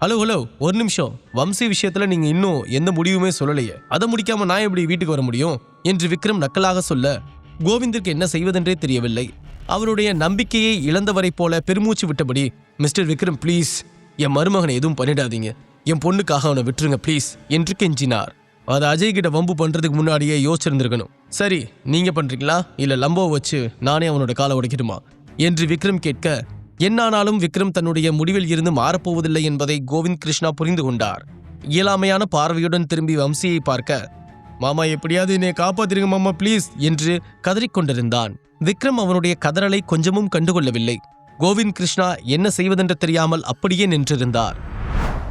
Hello hello ஒரு நிமிஷம். வம்சி விஷயத்துல நீங்க இன்னும் எந்த முடிவுமே சொல்லலையே. அதை முடிக்காம நான் எப்படி வீட்டுக்கு வர முடியும்? என்று விக்ரம் நக்கலாக சொல்ல கோவிந்திற்கு என்ன செய்வதென்றே தெரியவில்லை. அவருடைய நம்பிக்கையை இழந்தவரை போல பெருமூச்சு விட்டபடி மிஸ்டர் விக்ரம் ப்ளீஸ் என் மருமகனை எதுவும் பண்ணிடாதீங்க. என் பொண்ணுக்காக அவனை விட்டுருங்க ப்ளீஸ் என்று கெஞ்சினார். அது அஜய் கிட்ட வம்பு பண்றதுக்கு முன்னாடியே யோசிச்சிருந்திருக்கணும். சரி நீங்க பண்றீங்களா? இல்ல லம்போ வச்சு நானே அவனோட காலை உடைக்கிடுமா என்று விக்ரம் கேட்க என்னானாலும் விக்ரம் தன்னுடைய முடிவில் இருந்து மாறப்போவதில்லை என்பதை கோவிந்த் கிருஷ்ணா புரிந்து கொண்டார். இயலாமையான பார்வையுடன் திரும்பி வம்சியை பார்க்க மாமா எப்படியாவது என்னை காப்பாத்திருங்க மாமா ப்ளீஸ் என்று கதறிக்கொண்டிருந்தான் விக்ரம் அவனுடைய கதறலை கொஞ்சமும் கண்டுகொள்ளவில்லை. கோவிந்த் கிருஷ்ணா என்ன செய்வதென்று தெரியாமல் அப்படியே நின்றிருந்தார்.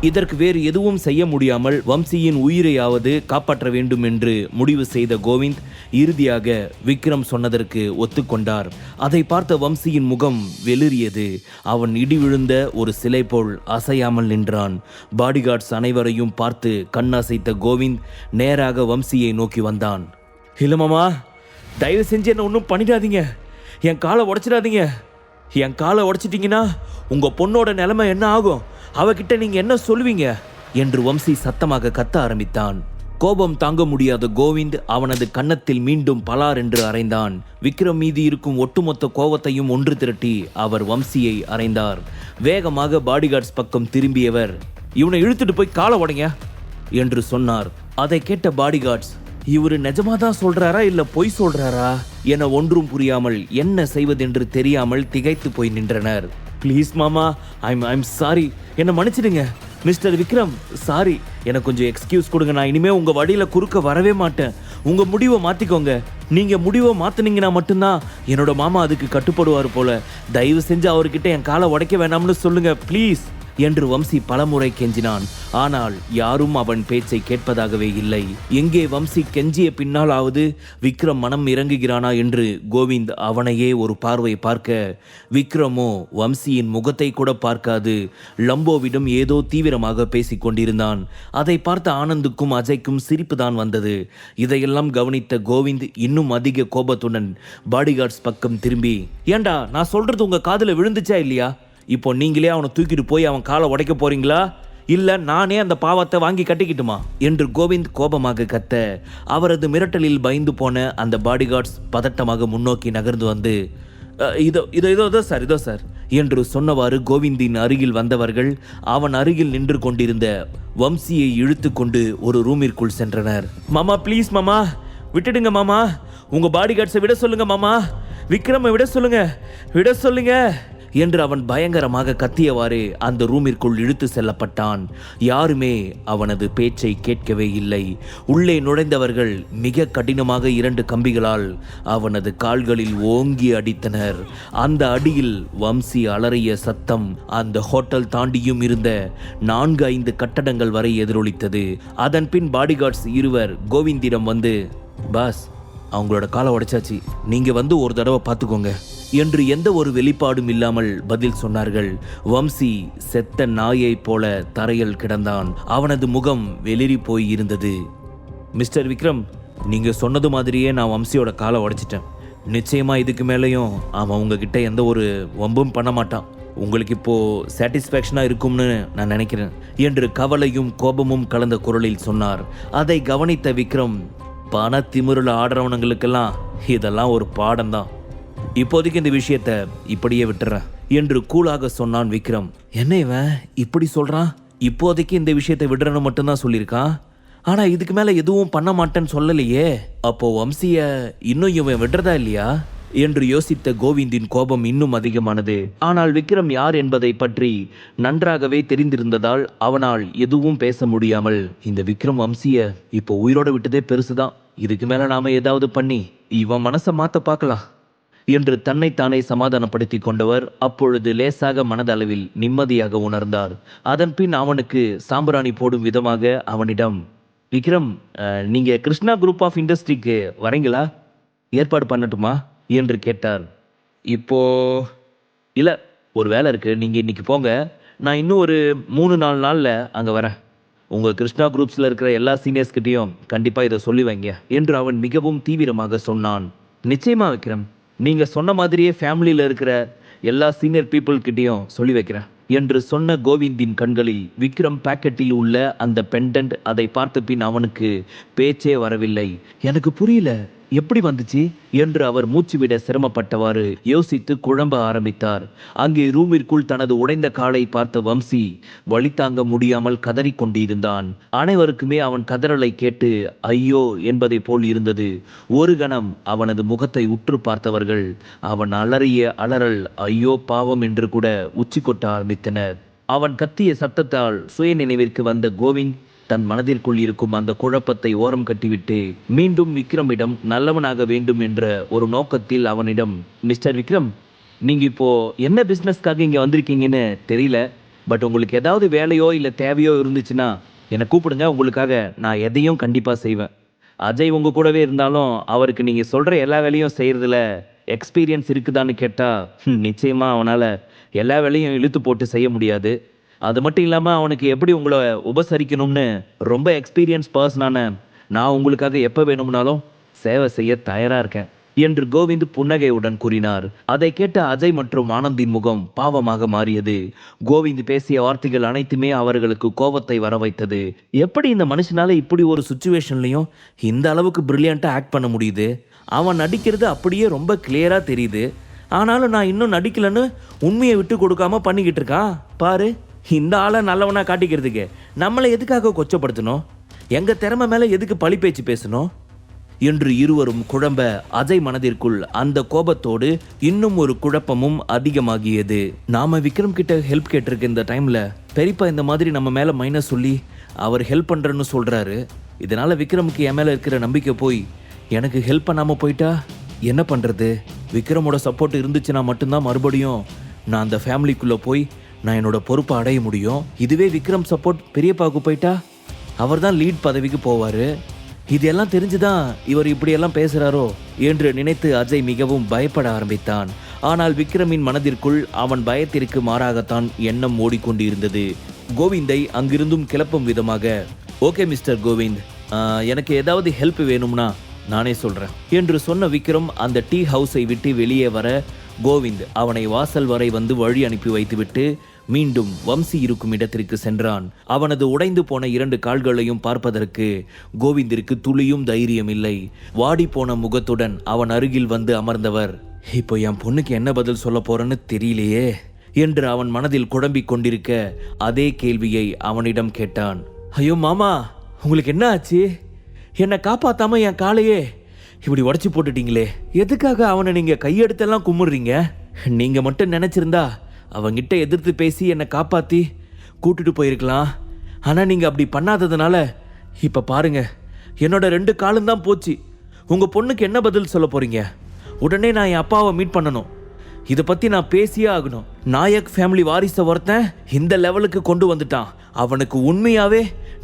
இதற்கு வேறு எதுவும் செய்ய முடியாமல் வம்சியின் உயிரையாவது காப்பாற்ற வேண்டும் என்று முடிவு செய்த கோவிந்த் இறுதியாக விக்ரம் சொன்னதற்கு ஒத்துக்கொண்டார். அதை பார்த்த வம்சியின் முகம் வெளிரியது அவன் இடி விழுந்த ஒரு சிலை போல் அசையாமல் நின்றான். பாடிகார்ட்ஸ் அனைவரையும் பார்த்து கண்ணாசைத்த கோவிந்த் நேராக வம்சியை நோக்கி வந்தான். இல்லமாமா தயவு செஞ்சு என்ன ஒன்றும் பண்ணிடாதீங்க. என் காலை உடைச்சிடாதீங்க. என் காலை உடைச்சிட்டிங்கன்னா உங்கள் பொண்ணோட நிலைமை என்ன ஆகும்? அவகிட்ட நீங்க என்ன சொல்லுவீங்க? என்று வம்சி சத்தமாக கத்த ஆரம்பித்தான். கோபம் தாங்க முடியாத கோவிந்த் அவனது கன்னத்தில் மீண்டும் பலார் என்று அறைந்தான். விக்ரம் மீது இருக்கும் ஒட்டுமொத்த கோபத்தையும் ஒன்று திரட்டி அவர் வம்சியை அறைந்தார். வேகமாக பாடிகார்ட்ஸ் பக்கம் திரும்பியவர் இவனை இழுத்துட்டு போய் காலை உடைங்க என்று சொன்னார். அதை கேட்ட பாடிகார்ட்ஸ் இவரு நிஜமாதான் சொல்றாரா இல்ல பொய் சொல்றாரா? என ஒன்றும் புரியாமல் என்ன செய்வதென்று தெரியாமல் திகைத்து போய் நின்றனர். ப்ளீஸ் மாமா ஐம் ஐம் சாரி என்னை மன்னிச்சிடுங்க. மிஸ்டர் விக்ரம் சாரி எனக்கு கொஞ்சம் எக்ஸ்கியூஸ் கொடுங்க. நான் இனிமேல் உங்கள் வழியில் குறுக்க வரவே மாட்டேன். உங்கள் முடிவை மாற்றிக்கோங்க நீங்கள் முடிவை மாற்றினீங்கன்னா மட்டும்தான் என்னோட மாமா அதுக்கு கட்டுப்படுவார் போல். தயவு செஞ்சு அவர்கிட்ட என் காலை உடைக்க வேணாம்னு சொல்லுங்கள் ப்ளீஸ் என்று வம்சி பலமுறை கெஞ்சினான். ஆனால் யாரும் அவன் பேச்சை கேட்பதாகவே இல்லை. எங்கே வம்சி கெஞ்சிய பின்னாலாவது விக்ரம் மனம் இறங்குகிறானா என்று கோவிந்த் அவனையே ஒரு பார்வை பார்க்க விக்ரமோ வம்சியின் முகத்தை கூட பார்க்காது. லம்போவிடம் ஏதோ தீவிரமாக பேசிக் கொண்டிருந்தான். அதை பார்த்த ஆனந்துக்கும் அஜய்க்கும் சிரிப்பு தான் வந்தது. இதையெல்லாம் கவனித்த கோவிந்த் இன்னும் அதிக கோபத்துடன் பாடிகார்ட்ஸ் பக்கம் திரும்பி ஏண்டா நான் சொல்றது உங்க காதில் விழுந்துச்சா இல்லையா? இப்போ நீங்களே அவனை தூக்கிட்டு போய் அவன் காலை உடைக்க போறீங்களா? இல்லை நானே அந்த பாவத்தை வாங்கி கட்டிக்கிட்டுமா? என்று கோவிந்த் கோபமாக கத்த அவரது மிரட்டலில் பயந்து போன அந்த பாடிகார்ட்ஸ் பதட்டமாக முன்னோக்கி நகர்ந்து வந்து இதோ இதோ இதோ இதோ சார் இதோ சார் என்று சொன்னவாறு கோவிந்தின் அருகில் வந்தவர்கள் அவன் அருகில் நின்று கொண்டிருந்த வம்சியை இழுத்து கொண்டு ஒரு ரூமிற்குள் சென்றனர். மாமா ப்ளீஸ் மாமா. விட்டுடுங்க மாமா. உங்கள் பாடிகார்ட்ஸை விட சொல்லுங்க மாமா. விக்ரமை விட சொல்லுங்க. விட சொல்லுங்க. என்று அவன் பயங்கரமாக கத்தியவாறு அந்த ரூமிற்குள் இழுத்து செல்லப்பட்டான். யாருமே அவனது பேச்சை கேட்கவே இல்லை. உள்ளே நுழைந்தவர்கள் மிக கடினமாக இரண்டு கம்பிகளால் அவனது கால்களில் ஓங்கி அடித்தனர். அந்த அடியில் வம்சி அலறிய சத்தம் அந்த ஹோட்டல் தாண்டியும் இருந்த நான்கு ஐந்து கட்டடங்கள் வரை எதிரொலித்தது. அதன் பின் பாடிகார்ட்ஸ் இருவர் கோவிந்திடம் வந்து பாஸ் அவங்களோட காலை உடைச்சாச்சு. நீங்க வந்து ஒரு தடவை பார்த்துக்கோங்க. என்று எந்த ஒரு வெளிப்பாடும் இல்லாமல் பதில் சொன்னார்கள். வம்சி செத்த நாயைப் போல தரையில் கிடந்தான். அவனது முகம் வெளிரி போய் இருந்தது. மிஸ்டர் விக்ரம் நீங்க சொன்னது மாதிரியே நான் வம்சியோட காலை உடைச்சிட்டேன். நிச்சயமா இதுக்கு மேலேயும் அவன் உங்ககிட்ட எந்த ஒரு வம்பும் பண்ண மாட்டான். உங்களுக்கு இப்போ சாட்டிஸ்ஃபேக்ஷனா இருக்கும்னு நான் நினைக்கிறேன். என்று கவலையும் கோபமும் கலந்த குரலில் சொன்னார். அதை கவனித்த விக்ரம் பண திமிருல ஆடுறவனுங்களுக்கெல்லாம் இதெல்லாம் ஒரு பாடம் தான் இப்போதைக்கு இந்த விஷயத்த இப்படியே விட்டுறேன் என்று கூலாக சொன்னான் விக்ரம். என்ன இவன்? இப்படி சொல்றான்? இப்போதைக்கு இந்த விஷயத்தை விடுறேன்னு மட்டும்தான் சொல்லியிருக்கான் ஆனா இதுக்கு மேல எதுவும் பண்ண மாட்டேன்னு சொல்லலையே. அப்போ வம்சிய இன்னும் இவன் விடுறதா இல்லையா? என்று யோசித்த கோவிந்தின் கோபம் இன்னும் அதிகமானது. ஆனால் விக்ரம் யார் என்பதை பற்றி நன்றாகவே தெரிந்திருந்ததால் அவனால் எதுவும் பேச முடியாமல் இந்த விக்ரம் வம்சிய இப்போ உயிரோட விட்டதே பெருசுதான். இதுக்கு மேல நாம ஏதாவது பண்ணி இவன் மனசை மாத்த பார்க்கலாம். என்று தன்னைத்தானே சமாதானப்படுத்திக் கொண்டவர் அப்பொழுது லேசாக மனதளவில் நிம்மதியாக உணர்ந்தார். அதன்பின் அவனுக்கு சாம்பிராணி போடும் விதமாக அவனிடம் விக்ரம் நீங்கள் நீங்க கிருஷ்ணா குரூப் ஆஃப் இண்டஸ்ட்ரிக்கு வரீங்களா? ஏற்பாடு பண்ணட்டுமா? என்று கேட்டார். இப்போ இல்லை ஒரு வேலை இருக்கு. நீங்க இன்னைக்கு போங்க. நான் இன்னும் ஒரு மூணு நாலு நாளில் அங்கே வரேன். உங்கள் கிருஷ்ணா குரூப்ஸில் இருக்கிற எல்லா சீனியர்ஸ் கண்டிப்பாக இதை சொல்லி வைங்க என்று அவன் மிகவும் தீவிரமாக சொன்னான். நிச்சயமாக விக்ரம். நீங்கள் சொன்ன மாதிரியே ஃபேமிலியில் இருக்கிற எல்லா சீனியர் பீப்புள்கிட்டையும் சொல்லி வைக்கிறேன் என்று சொன்ன கோவிந்தின் கண்களில் விக்ரம் பாக்கெட்டில் உள்ள அந்த பெண்டன்ட் அதை பார்த்த பின் அவனுக்கு பேச்சே வரவில்லை. எனக்கு புரியல எப்படி வந்துச்சு? என்று அவர் மூச்சுவிட சிரமப்பட்டவாறு யோசித்து குழம்ப ஆரம்பித்தார். அங்கே ரூமிற்குள் தனது உடைந்த காலை பார்த்த வம்சி வழி தாங்க முடியாமல் கதறிக் கொண்டிருந்தான். அனைவருக்குமே அவன் கதறலை கேட்டு ஐயோ என்பதை போல் இருந்தது. ஒரு கணம் அவனது முகத்தை உற்று பார்த்தவர்கள் அவன் அலறிய அலறல் ஐயோ பாவம் என்று கூட உச்சி கொட்ட ஆரம்பித்தனர். அவன் கத்திய சத்தத்தால் சுய நினைவிற்கு வந்த கோவிந்த் தன் மனதிற்குள் இருக்கும் அந்த குழப்பத்தை ஓரம் கட்டிவிட்டு மீண்டும் விக்ரமிடம் நல்லவனாக வேண்டும் என்ற ஒரு நோக்கத்தில் அவனிடம் மிஸ்டர் விக்ரம் நீங்கள் இப்போ என்ன பிஸ்னஸ்க்காக இங்கே வந்திருக்கீங்கன்னு தெரியல பட் உங்களுக்கு ஏதாவது வேலையோ இல்லை தேவையோ இருந்துச்சுன்னா என்னை கூப்பிடுங்க உங்களுக்காக நான் எதையும் கண்டிப்பாக செய்வேன். அஜய் உங்கள் கூடவே இருந்தாலும் அவருக்கு நீங்கள் சொல்கிற எல்லா வேலையும் செய்கிறதுல எக்ஸ்பீரியன்ஸ் இருக்குதான்னு கேட்டால் நிச்சயமாக அவனால் எல்லா வேலையும் இழுத்து போட்டு செய்ய முடியாது. அது மட்டும் இல்லாமல் அவனுக்கு எப்படி உங்களை உபசரிக்கணும்னு ரொம்ப எக்ஸ்பீரியன்ஸ் பர்சனான நான் உங்களுக்காக எப்போ வேணும்னாலும் சேவை செய்ய தயாராக இருக்கேன் என்று கோவிந்த் புன்னகையுடன் கூறினார். அதை கேட்ட அஜய் மற்றும் ஆனந்தின் முகம் பாவமாக மாறியது. கோவிந்த் பேசிய வார்த்தைகள் அனைத்துமே அவர்களுக்கு கோபத்தை வர வைத்தது. எப்படி இந்த மனுஷனால இப்படி ஒரு சுச்சுவேஷன்லையும் இந்த அளவுக்கு பிரில்லியண்ட்டாக ஆக்ட் பண்ண முடியுது? அவன் நடிக்கிறது அப்படியே ரொம்ப கிளியராக தெரியுது. ஆனாலும் நான் இன்னும் நடிக்கலன்னு உண்மையை விட்டு கொடுக்காம பண்ணிக்கிட்டு இருக்கான். பாரு. இந்த ஆளை நல்லவனா காட்டிக்கிறதுக்கு நம்மளை எதுக்காக கொச்சப்படுத்தணும்? எங்க திறமை மேல எதுக்கு பழி பேச்சு பேசணும்? என்று இருவரும் குழம்ப அஜய் மனதிற்குள் அந்த கோபத்தோடு இன்னும் ஒரு குழப்பமும் அதிகமாகியது. நாம விக்ரம் கிட்ட ஹெல்ப் கேட்டிருக்க இந்த டைம்ல பெரியப்பா இந்த மாதிரி நம்ம மேல மைனஸ் சொல்லி அவர் ஹெல்ப் பண்றேன்னு சொல்றாரு. இதனால விக்ரமுக்கு என் மேல இருக்கிற நம்பிக்கை போய் எனக்கு ஹெல்ப் பண்ணாம போயிட்டா என்ன பண்றது? விக்ரமோட சப்போர்ட் இருந்துச்சுன்னா மட்டும்தான் மறுபடியும் நான் அந்த ஃபேமிலிக்குள்ள போய் நான் என்னோட பொறுப்பை அடைய முடியும். இதுவே விக்ரம் சப்போர்ட் பெரியப்பாவுக்கு போயிட்டா? அவர் தான் லீட் பதவிக்கு போவார். இதெல்லாம் தெரிஞ்சுதான் இவர் இப்படியெல்லாம் பேசுகிறாரோ என்று நினைத்து அஜய் மிகவும் பயப்பட ஆரம்பித்தான். ஆனால் விக்ரமின் மனதிற்குள் அவன் பயத்திற்கு மாறாகத்தான் எண்ணம் ஓடிக்கொண்டிருந்தது. கோவிந்தை அங்கிருந்தும் கிளப்பும் விதமாக ஓகே மிஸ்டர் கோவிந்த் எனக்கு ஏதாவது ஹெல்ப் வேணும்னா நானே சொல்கிறேன் என்று சொன்ன விக்ரம் அந்த டீ ஹவுஸை விட்டு வெளியே வர கோவிந்த் அவனை வாசல் வரை வந்து வழி அனுப்பி வைத்துவிட்டு மீண்டும் வம்சி இருக்கும் இடத்திற்கு சென்றான். அவனது உடைந்து போன இரண்டு கால்களையும் பார்ப்பதற்கு கோவிந்திற்கு துளியும் தைரியம் இல்லை. வாடி போன முகத்துடன் அவன் அருகில் வந்து அமர்ந்தவர். இப்போ என் பொண்ணுக்கு என்ன பதில் சொல்ல போறேன்னு தெரியலையே என்று அவன் மனதில் குழம்பிக் கொண்டிருக்க அதே கேள்வியை அவனிடம் கேட்டான். ஐயோ மாமா உங்களுக்கு என்ன ஆச்சு? என்னை காப்பாத்தாம என் காலையே இப்படி உடச்சி போட்டுட்டீங்களே. எதுக்காக அவனை நீங்கள் கையெடுத்தெல்லாம் கும்பிடுறீங்க நீங்கள் மட்டும் நினச்சிருந்தா அவங்கிட்ட எதிர்த்து பேசி என்னை காப்பாற்றி கூட்டிட்டு போயிருக்கலாம். ஆனால் நீங்கள் அப்படி பண்ணாததுனால இப்போ பாருங்க என்னோட ரெண்டு காலும் தான் போச்சு. உங்கள் பொண்ணுக்கு என்ன பதில் சொல்ல போகிறீங்க உடனே நான் என் அப்பாவை மீட் பண்ணணும். இதை பற்றி நான் பேசியே ஆகணும். நாயக் ஃபேமிலி வாரிசை ஒருத்தன் இந்த லெவலுக்கு கொண்டு வந்துட்டான். அவனுக்கு உண்மையாகவே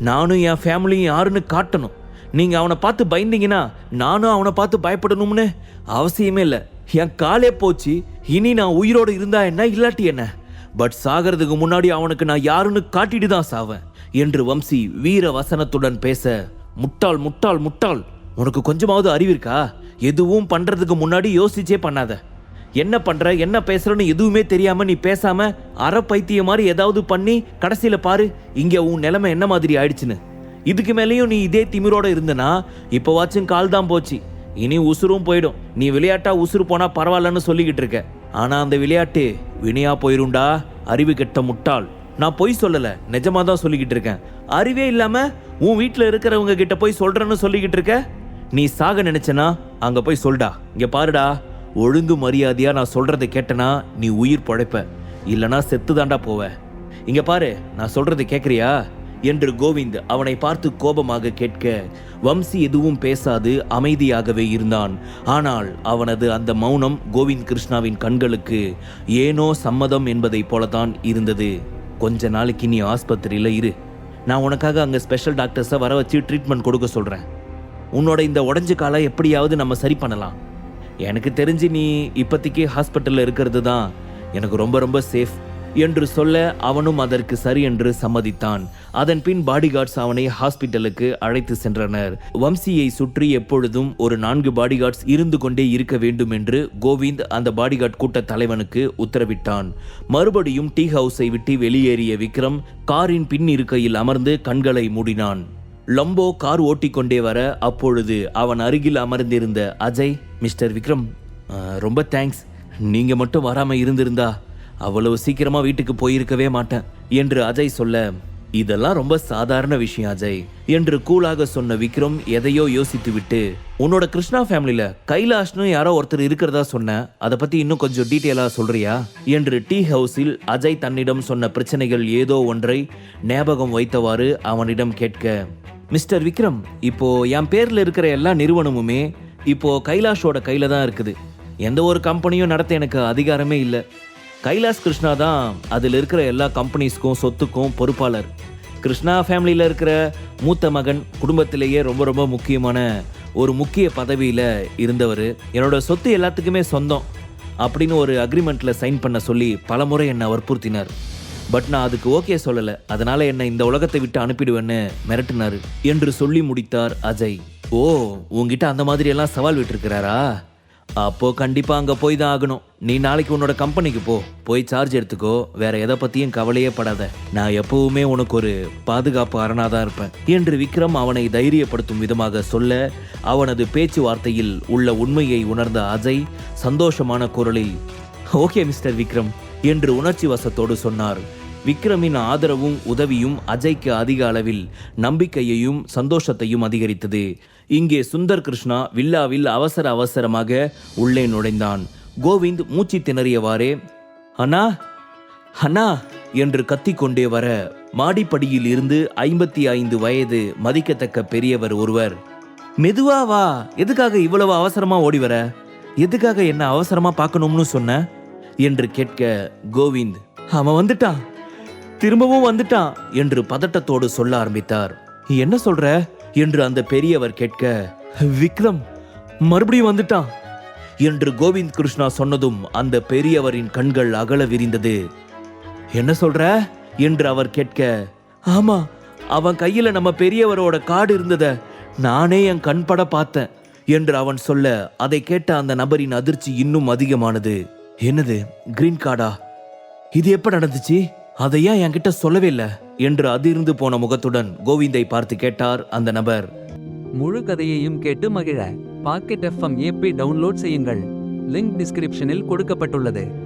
நானும் என் ஃபேமிலியும் யாருன்னு காட்டணும். நீங்கள் அவனை பார்த்து பயந்தீங்கன்னா நானும் அவனை பார்த்து பயப்படணும்னு அவசியமே இல்லை. என் காலே போச்சு. இனி நான் உயிரோடு இருந்தா என்ன இல்லாட்டி என்ன? பட் சாகிறதுக்கு முன்னாடி அவனுக்கு நான் யாருன்னு காட்டிட்டு தான் சாவேன். என்று வம்சி வீர வசனத்துடன் பேச முட்டாள் முட்டாள் முட்டாள் உனக்கு கொஞ்சமாவது அறிவு இருக்கா? எதுவும் பண்ணுறதுக்கு முன்னாடி யோசிச்சே பண்ணாத. என்ன பண்ற என்ன பேசுறன்னு எதுவுமே தெரியாம நீ பேசாம அற பைத்திய மாதிரி ஏதாவது பண்ணி கடைசியில பாரு இங்க உன் நிலைமை என்ன மாதிரி ஆயிடுச்சுன்னு. இதுக்கு மேலேயும் நீ இதே திமிரோட இருந்தனா இப்போவாச்சும் கால் தான் போச்சு. இனி உசுரும் போயிடும். நீ விளையாட்டா உசுறு போனா பரவாயில்லன்னு சொல்லிக்கிட்டு இருக்க. ஆனா அந்த விளையாட்டு வினையா போயிரும்டா அறிவு கெட்ட முட்டாள். நான் பொய் சொல்லல. நிஜமா தான் சொல்லிக்கிட்டு இருக்கேன். அறிவே இல்லாம உன் வீட்டில் இருக்கிறவங்க கிட்ட போய் சொல்றேன்னு சொல்லிக்கிட்டு இருக்க? நீ சாக நினைச்சனா? அங்க போய் சொல்டா. இங்க பாருடா. ஒழுங்கு மரியாதையா நான் சொல்றதை கேட்டனா நீ உயிர் பழைப்ப. இல்லனா செத்து தாண்டா போவ. இங்க பாரு. நான் சொல்றது கேக்குறியா? என்று கோவிந்த் அவனை பார்த்து கோபமாக கேட்க வம்சி எதுவும் பேசாது அமைதியாகவே இருந்தான். ஆனால் அவனது அந்த மௌனம் கோவிந்த் கிருஷ்ணாவின் கண்களுக்கு ஏனோ சம்மதம் என்பதைப் போலத்தான் இருந்தது. கொஞ்ச நாளைக்கு நீ ஆஸ்பத்திரியில் இரு. நான் உனக்காக அங்கே ஸ்பெஷல் டாக்டர்ஸை வர வச்சு ட்ரீட்மெண்ட் கொடுக்க சொல்கிறேன் உன்னோட இந்த உடஞ்ச காலை எப்படியாவது நம்ம சரி பண்ணலாம். எனக்கு தெரிஞ்சு நீ இப்போதைக்கு ஹாஸ்பிட்டலில் இருக்கிறது தான் எனக்கு ரொம்ப ரொம்ப சேஃப். என்று சொல்ல அவனும் அதற்கு சரி என்று சம்மதித்தான். அதன் பின் பாடிகார்ட்ஸ் அவனை ஹாஸ்பிட்டலுக்கு அழைத்து சென்றனர். வம்சியை சுற்றி எப்பொழுதும் ஒரு நான்கு பாடிகார்ட்ஸ் இருந்து கொண்டே இருக்க வேண்டும் என்று கோவிந்த் அந்த பாடிகார்ட் கூட்ட தலைவனுக்கு உத்தரவிட்டான். மறுபடியும் டீ ஹவுஸை விட்டு வெளியேறிய விக்ரம் காரின் பின் இருக்கையில் அமர்ந்து கண்களை மூடினான். லம்போ கார் ஓட்டிக்கொண்டே வர அப்பொழுது அவன் அருகில் அமர்ந்திருந்த அஜய் மிஸ்டர் விக்ரம் ரொம்ப தேங்க்ஸ் நீங்க மட்டும் வராம இருந்திருந்தா அவ்வளவு சீக்கிரமா வீட்டுக்கு போயிருக்கவே மாட்டேன் என்று அஜய் சொல்ல இதெல்லாம் ரொம்ப சாதாரண விஷயம் அஜய் என்று கூலாக சொன்ன விக்ரம் எதையோ யோசித்துவிட்டு உன்னோட கிருஷ்ணா ஃபேமிலியில கைலாஷ்னு யாரோ ஒருத்தர் இருக்கிறதா சொன்ன அதை பத்தி இன்னும் கொஞ்சம் டீட்டெயிலா சொல்றியா? என்று டீ ஹவுஸில் அஜய் தன்னிடம் சொன்ன பிரச்சனைகள் ஏதோ ஒன்றை ஞாபகம் வைத்தவாறு அவனிடம் கேட்க மிஸ்டர் விக்ரம் இப்போ என் பேர்ல இருக்கிற எல்லா நிறுவனமுமே இப்போ கைலாஷோட கையில தான் இருக்குது. எந்த ஒரு கம்பெனியும் நடத்த எனக்கு அதிகாரமே இல்லை. கைலாஷ் கிருஷ்ணா தான் அதில் இருக்கிற எல்லா கம்பெனிஸ்க்கும் சொத்துக்கும் பொறுப்பாளர். கிருஷ்ணா ஃபேமிலியில் இருக்கிற மூத்த மகன் குடும்பத்திலேயே ரொம்ப ரொம்ப முக்கியமான ஒரு முக்கிய பதவியில் இருந்தவர். என்னோட சொத்து எல்லாத்துக்குமே சொந்தம் அப்படின்னு ஒரு அக்ரிமெண்ட்டில் சைன் பண்ண சொல்லி பலமுறை என்னை வற்புறுத்தினார். பட் நான் அதுக்கு ஓகே சொல்லலை. அதனால் என்னை இந்த உலகத்தை விட்டு அனுப்பிடுவேன்னு மிரட்டினார். என்று சொல்லி முடித்தார் அஜய். ஓ உங்ககிட்ட அந்த மாதிரியெல்லாம் சவால் விட்டுருக்கிறாரா? அப்போ கண்டிப்பாக அங்கே போய் தான் ஆகணும். நீ நாளைக்கு உன்னோட கம்பெனிக்கு போ. போய் சார்ஜ் எடுத்துக்கோ. வேற எதை பற்றியும் கவலையே படாத. நான் எப்பவுமே உனக்கு ஒரு பாதுகாப்பு அரணாக தான் இருப்பேன். என்று விக்ரம் அவனை தைரியப்படுத்தும் விதமாக சொல்ல அவனது பேச்சுவார்த்தையில் உள்ள உண்மையை உணர்ந்த அஜய் சந்தோஷமான குரலில் ஓகே மிஸ்டர் விக்ரம் என்று உணர்ச்சி வசத்தோடு சொன்னார். விக்ரமின் ஆதரவும் உதவியும் அஜய்க்கு அதிக அளவில் நம்பிக்கையையும் சந்தோஷத்தையும் அதிகரித்தது. இங்கே சுந்தர் கிருஷ்ணா வில்லாவில் அவசர அவசரமாக உள்ளே நுழைந்தான். கோவிந்த் மூச்சு திணறியவாறே அண்ணா அண்ணா என்று கத்திக்கொண்டே வர மாடிப்படியில் இருந்து ஐம்பத்தி ஐந்து வயது மதிக்கத்தக்க பெரியவர் ஒருவர் மெதுவா வா எதுக்காக இவ்வளவு அவசரமா ஓடி வர? எதுக்காக என்ன அவசரமா பார்க்கணும்னு சொன்ன? என்று கேட்க கோவிந்த் அவன் வந்துட்டான் திரும்பவும் வந்துட்டான் என்று பதட்டத்தோடு சொல்ல ஆரம்பித்தார். என்ன சொல்ற? என்று அந்த பெரியவர் கேட்க விக்ரம் மறுபடியும் வந்துட்டான். என்று கோவிந்த் கிருஷ்ணா சொன்னதும் அந்த பெரியவரின் கண்கள் அகல விரிந்தது. என்ன சொல்ற? என்று அவர் கேட்க ஆமா அவன் கையில நம்ம பெரியவரோட கார்டு இருந்தத நானே என் கண்பட பார்த்தேன் என்று அவன் சொல்ல அதை கேட்ட அந்த நபரின் அதிர்ச்சி இன்னும் அதிகமானது. என்னது கிரீன் கார்டா? இது எப்ப நடந்துச்சு? அதை ஏன் என்கிட்ட சொல்லவே இல்லை? என்று அதிர்ந்து போன முகத்துடன் கோவிந்தை பார்த்து கேட்டார் அந்த நபர். முழு கதையையும் கேட்டு மகிழ. பாக்கெட் எஃப்எம் ஏபி டவுன்லோட் செய்யுங்கள். லிங்க் டிஸ்கிரிப்ஷனில் கொடுக்கப்பட்டுள்ளது.